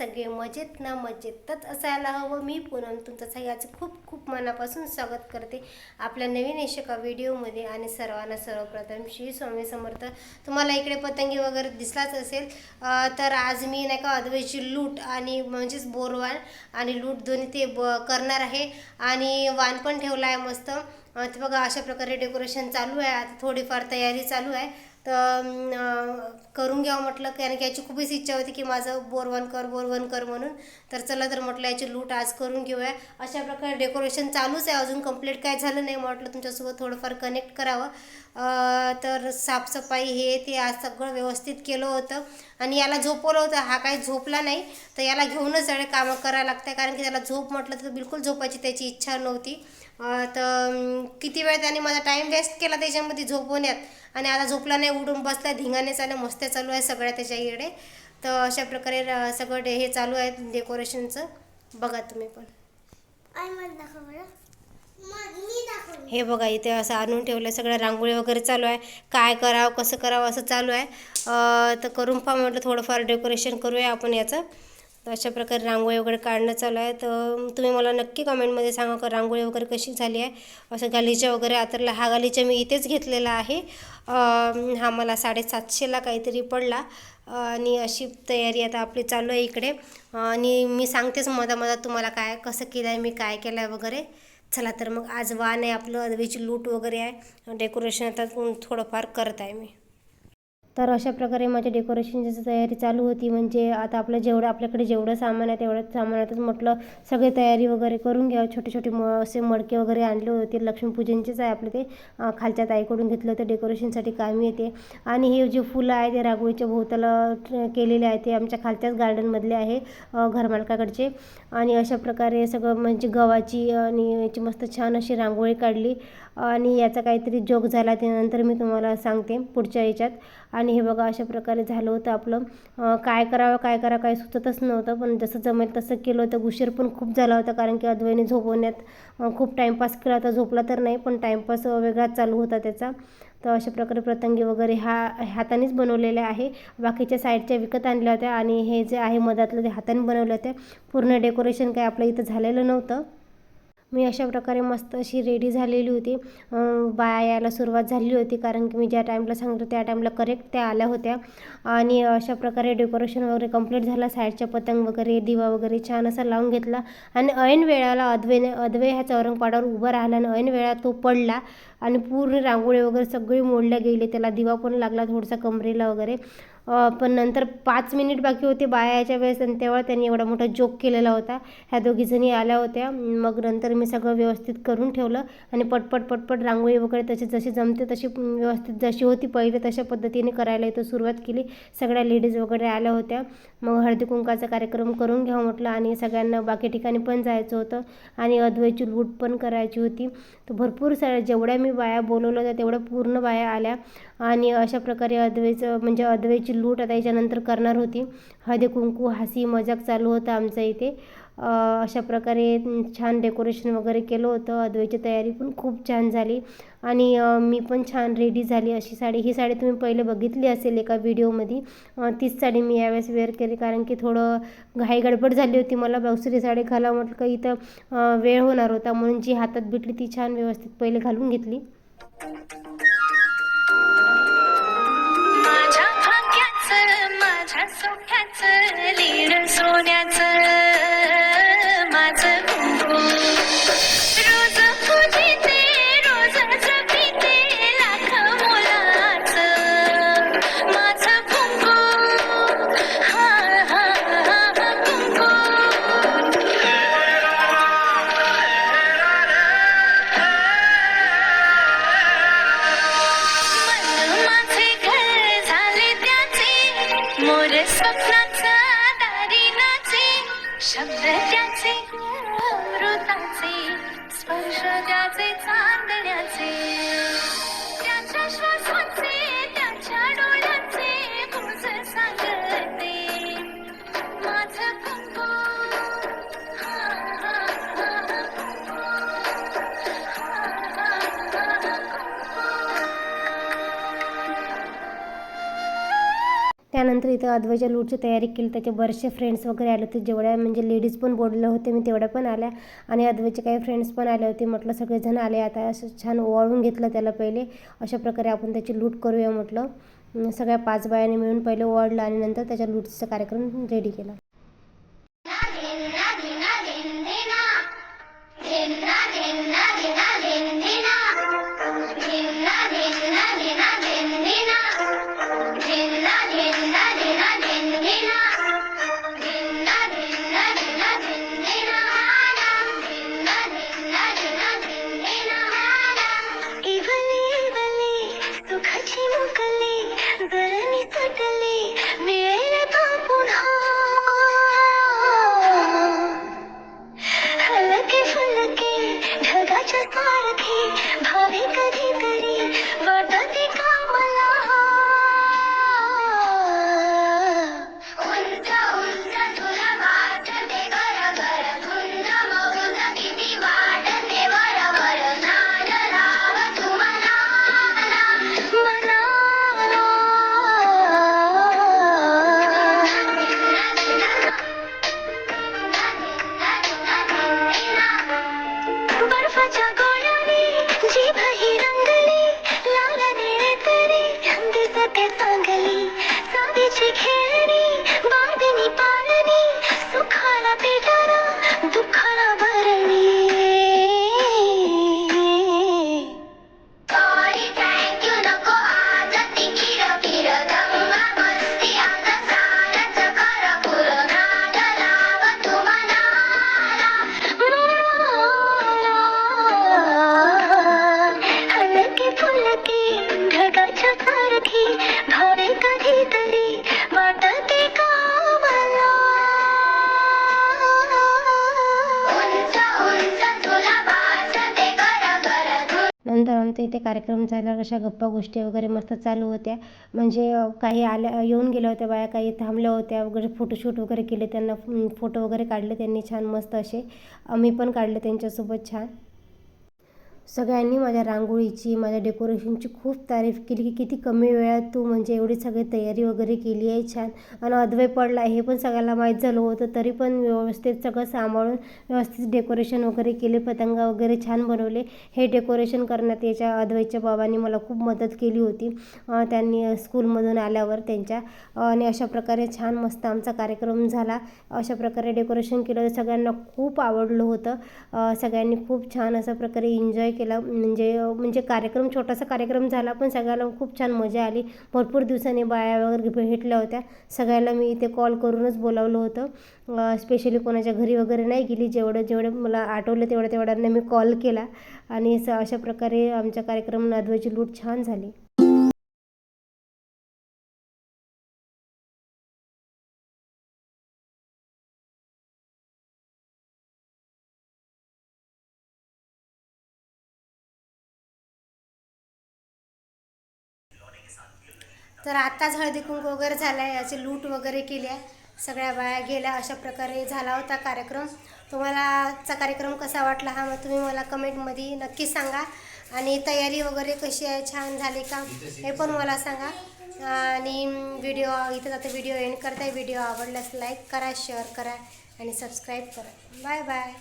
सगळे मजेत ना मजेतच असायला हवं. मी पूनम तुमचं सगळ्याचं खूप खूप मनापासून स्वागत करते आपल्या नवीन एका व्हिडिओमध्ये. आणि सर्वांना सर्वप्रथम श्री स्वामी समर्थ. तुम्हाला इकडे पतंगी वगैरे दिसलाच असेल. तर आज मी नाही का अद्वैची लूट आणि म्हणजेच बोरवान आणि लूट दोन्ही ते ब करणार आहे. आणि वाण पण ठेवला आहे मस्त. ते बघा अशा प्रकारे डेकोरेशन चालू आहे. आता थोडीफार तयारी चालू आहे. तर करून घ्यावं म्हटलं कारण की याची खूपच इच्छा होती की माझं बोरवन कर बोरवन कर म्हणून. तर चला तर म्हटलं याची लूट आज करून घेऊया. अशा प्रकारे डेकोरेशन चालूच आहे. अजून कंप्लीट काय झालं नाही म्हटलं तुमच्यासोबत थोडंफार कनेक्ट करावं. तर साफसफाई हे ते आज सगळं व्यवस्थित केलं होतं. आणि याला झोपवलं होतं. हा काही झोपला नाही. तर याला घेऊनच सगळे कामं करायला लागतं कारण की त्याला झोप म्हटलं तर बिलकुल झोपायची त्याची इच्छा नव्हती. तर किती वेळ त्याने माझा टाईम वेस्ट केला त्याच्यामध्ये झोपवण्यात? आणि आता झोपला नाही उडून बसला धिंगाणे चालू मस्त चालू आहे सगळ्या त्याच्या इकडे तर अशा प्रकारे सगळं हे चालू आहे डेकोरेशनचं बघा तुम्ही पण. हे बघा इथे असं आणून ठेवलं सगळं रांगोळी वगैरे चालू आहे. काय करावं कसं करावं असं चालू आहे. तर करून पहा म्हटलं थोडंफार डेकोरेशन करूया आपण याचं. तर अशा प्रकारे रांगोळी वगैरे काढणं चालू आहे. तर तुम्ही मला नक्की कमेंटमध्ये सांगा का रांगोळी वगैरे कशी झाली आहे? असं गालीच्या वगैरे आतरला हा गालीचा मी इथेच घेतलेला आहे. हा मला साडेसातशेला काहीतरी पडला. आणि अशी तयारी आता आपली चालू आहे इकडे. आणि मी सांगतेच मधा मधा तुम्हाला काय कसं केलं आहे मी काय केलं आहे वगैरे. चला तर मग आज वाण आहे आपलं अदवीची लूट वगैरे आहे. डेकोरेशन आता थोडंफार करत आहे मी. तर अशा प्रकारे माझ्या डेकोरेशनची तयारी चालू होती. म्हणजे आता आपलं जेवढं आपल्याकडे जेवढं सामान आहे तेवढ्या सामानातच म्हटलं सगळी तयारी वगैरे करून घ्यावं. छोटे छोटे म असे मडके वगैरे आणले होते. लक्ष्मीपूजनचेच आहे आपले ते. खालच्या ताईकडून घेतलं होतं. डेकोरेशनसाठी कामी येते. आणि हे जे फुलं आहे ते रांगोळीच्या भोवताला केलेले आहे ते आमच्या खालच्याच गार्डनमधले आहे घरमालकाकडचे. आणि अशा प्रकारे सगळं म्हणजे गव्हाची आणि याची मस्त छान अशी रांगोळी काढली. आणि याचा काहीतरी जोक झाला त्यानंतर मी तुम्हाला सांगते पुढच्या याच्यात. आणि हे बघा अशा प्रकारे झालं होतं आपलं. काय करावं काय करावं काही सुचतच नव्हतं. पण जसं जमेल तसं केलं होतं. उशीर पण खूप झाला होता कारण की अद्वैने झोपवण्यात खूप टाईमपास केला होता. झोपला तर नाही पण टाईमपास वेगळाच चालू होता त्याचा. तर अशा प्रकारे प्रतंगी वगैरे हा हातानेच बनवलेले आहे. बाकीच्या साईडच्या विकत आणल्या होत्या आणि हे जे आहे मधातलं ते हाताने बनवलं होते पूर्ण डेकोरेशन काही आपल्या इथं झालेलं नव्हतं. मी अशा प्रकारे मस्त अशी रेडी झालेली होती. बाया यायला सुरुवात झाली होती कारण की मी ज्या टाईमला सांगतो त्या टाईमला करेक्ट त्या आल्या होत्या. आणि अशा प्रकारे डेकोरेशन वगैरे कंप्लीट झाला. साईडच्या पतंग वगैरे दिवा वगैरे छान असा लावून घेतला. आणि ऐन वेळाला अद्वेने अद्वे ह्या चौरंगपाडावर उभा राहिला आणि ऐन वेळा तो पडला. आणि पूर्ण रांगोळी वगैरे सगळी मोडल्या गेली. त्याला दिवा पण लागला थोडासा कमरेला वगैरे. पण नंतर पाच मिनिट बाकी होते बाया यायच्या वेळेस आणि तेव्हा त्यांनी एवढा मोठा जोक केलेला होता. ह्या दोघीजणी आल्या होत्या. मग नंतर मी सगळं व्यवस्थित करून ठेवलं आणि पटपट पटपट रांगोळी वगैरे तशी जशी जमते तशी व्यवस्थित जशी होती पहिले तशा पद्धतीने करायला इथं सुरुवात केली. सगळ्या लेडीज वगैरे आल्या होत्या. मग हळदी कुंकाचा कार्यक्रम करून घ्यावं म्हटलं आणि सगळ्यांना बाकी ठिकाणी पण जायचं होतं आणि अद्वैची लूट पण करायची होती. तर भरपूर साऱ्या जेवढ्या मी बाया बोलवल्या होत्या तेवढ्या पूर्ण बाया आल्या आणि अशा प्रकारे अद्वैचं म्हणजे अद्वैची लूट आता याच्यानंतर करणार होती. हळदी कुंकू हसी मजाक चालू होता आमचं इथे. अशा प्रकारे छान डेकोरेशन वगैरे केलं होतं. अद्वैची तयारी पण खूप छान झाली. आणि मी पण छान रेडी झाली अशी साडी. ही साडी तुम्ही पहिले बघितली असेल एका व्हिडिओमध्ये तीच साडी मी यावेळेस वेअर केली कारण की थोडं घाई गडबड झाली होती मला. ब्लाऊसरी साडी घाला म्हटलं का इथं वेळ होणार होता म्हणून जी हातात भेटली ती छान व्यवस्थित पहिले घालून घेतली. माझ्या सोख्याचं लीड सोन्याचं मोर स्वप्नाचा दारी नाचे शब्द त्याचे इथं अद्वैच्या लूटची तयारी केली त्याचे बरेचसे फ्रेंड्स वगैरे आले होते. जेवढ्या म्हणजे लेडीज पण बोलले होते मी तेवढ्या पण आल्या. आणि अद्वैचे काही फ्रेंड्स पण आले होते म्हटलं सगळेजण आले आता असं छान ओवाळून घेतलं त्याला पहिले. अशा प्रकारे आपण त्याची लूट करूया म्हटलं. सगळ्या पाच बायाने मिळून पहिले ओवाळलं आणि नंतर त्याच्या लूटचा कार्यक्रम रेडी केला. नंतर आमच्या इथे कार्यक्रम झाल्यावर अशा गप्पा गोष्टी वगैरे मस्त चालू होत्या. म्हणजे काही आल्या येऊन गेल्या होत्या बाया काही थांबल्या होत्या वगैरे फोटोशूट वगैरे केले त्यांना फोटो वगैरे काढले त्यांनी छान मस्त असे. आम्ही पण काढले त्यांच्यासोबत छान. सगळ्यांनी माझ्या रांगोळीची माझ्या डेकोरेशनची खूप तारीफ केली की किती कमी वेळात तू म्हणजे एवढी सगळी तयारी वगैरे केली आहे छान. आणि अद्वय पडला हे पण सगळ्याला माहीत झालं होतं तरी पण व्यवस्थित सगळं सांभाळून व्यवस्थित डेकोरेशन वगैरे केले पतंगा वगैरे छान बनवले. हे डेकोरेशन करण्यात याच्या अद्वैच्या बाबांनी मला खूप मदत केली होती. त्यांनी स्कूलमधून आल्यावर त्यांच्या आणि अशा प्रकारे छान मस्त आमचा कार्यक्रम झाला. अशा प्रकारे डेकोरेशन केलं सगळ्यांना खूप आवडलं होतं. सगळ्यांनी खूप छान अशा प्रकारे एन्जॉय केला. म्हणजे म्हणजे कार्यक्रम छोटासा कार्यक्रम झाला पण सगळ्याला खूप छान मजा आली. भरपूर दिवसांनी बाया वगैरे भेटल्या होत्या. सगळ्याला मी इथे कॉल करूनच बोलावलं होतं. स्पेशली कोणाच्या घरी वगैरे नाही गेली. जेवढं जेवढं मला आठवलं तेवढ्या तेवढ्यांना मी कॉल केला. आणि स अशा प्रकारे आमच्या कार्यक्रम नादवाची लूट छान झाली. तर आत्ताच हळदी कुंकू वगैरे झाला आहे याची लूट वगैरे केली आहे. सगळ्या बाया गेल्या अशा प्रकारे झाला होता कार्यक्रम. तुम्हाला कार्यक्रम कसा वाटला हा मग तुम्ही मला कमेंटमध्ये नक्कीच सांगा. आणि तयारी वगैरे कशी आहे छान झाली का हे पण मला सांगा. आणि व्हिडिओ इथं आता व्हिडिओ एंड करताय व्हिडिओ आवडल्यास लाईक करा शेअर करा आणि सबस्क्राईब करा. Bye bye